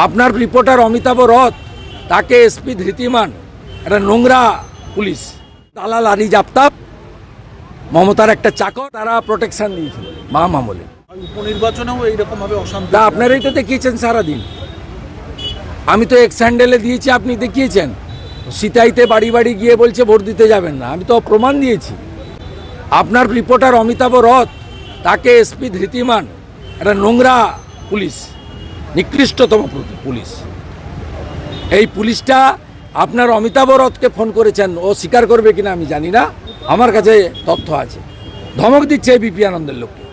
আপনার রিপোর্টার অমিতাভ রথ তাকে এসপি ধৃতিমান একটা নোংরা পুলিশ। দালাল আরিজ আফতাব মমতার একটা চাকর তারা প্রোটেকশন দিয়েছিল মা মামলে। উপনির্বাচনেও এইরকম ভাবে অশান্তি আপনারাই তো দেখিয়েছেন সারাদিন। আমি তো এক্স হ্যান্ডেলে দিয়েছি আপনি দেখিয়েছেন। সিতাইতে বাড়ি বাড়ি গিয়ে বলছে ভোট দিতে যাবেন না। আমি তো প্রমাণ দিয়েছি। আপনার রিপোর্টার অমিতাভ রথ তাকে এসপি ধৃতিমান একটা নোংরা পুলিশ। নিকৃষ্টতম পুলিশ। এই পুলিশটা আপনার অমিতাভ রথকে ফোন করেছেন, ও স্বীকার করবে কিনা আমি জানি না, আমার কাছে তথ্য আছে। ধমক দিচ্ছে এই বিপি আনন্দের লোককে।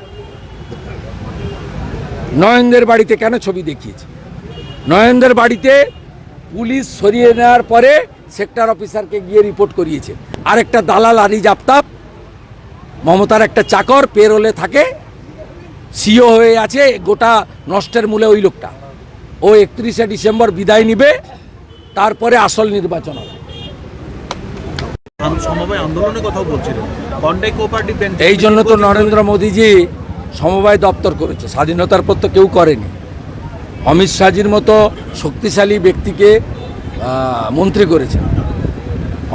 নয়নদের বাড়িতে কেন ছবি দেখিয়েছে? নয়নদের বাড়িতে পুলিশ সরিয়ে নেওয়ার পরে সেক্টর অফিসারকে গিয়ে রিপোর্ট করিয়েছে। আরেকটা দালাল আরিজ আফতাব, মমতার একটা চাকর পেরোলে থাকে সিও হয়ে আছে গোটা নষ্টের মূলে ওই লোকটা। ও একত্রিশে ডিসেম্বর বিদায় নিবে তারপরে আসল নির্বাচন হবে। সমবায় আন্দোলনের কথাও বলছিলেন। কন্টাই কোঅপারেটিভ ব্যাংক এই জন্য তো নরেন্দ্র মোদীজি সমবায় দপ্তর করেছে স্বাধীনতার পর তো কেউ করেনি। অমিত শাহজির মতো শক্তিশালী ব্যক্তিকে মন্ত্রী করেছেন।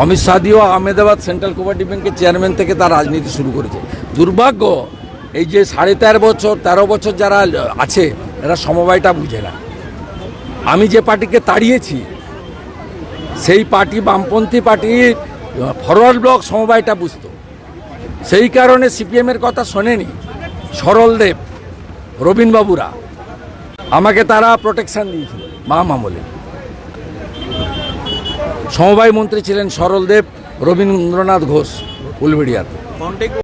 অমিত শাহদিও আহমেদাবাদ সেন্ট্রাল কোঅপারেটিভ ব্যাংকের চেয়ারম্যান থেকে তার রাজনীতি শুরু করেছে। দুর্ভাগ্য এই যে সাড়ে তেরো বছর তেরো বছর যারা আছে, এরা সমবায়টা বুঝে না। আমি যে পার্টিকে তাড়িয়েছি, সেই পার্টি, বামপন্থী পার্টির ফরওয়ার্ড ব্লক সমবায়টা বুঝতো। সেই কারণে সিপিএমের কথা শোনেনি সরলদেব রবীনবাবুরা আমাকে তারা প্রোটেকশন দিয়েছিল, মা মামলে। সমবায় মন্ত্রী ছিলেন সরলদেব রবীন্দ্রনাথ ঘোষ, উলবেড়িয়াতে।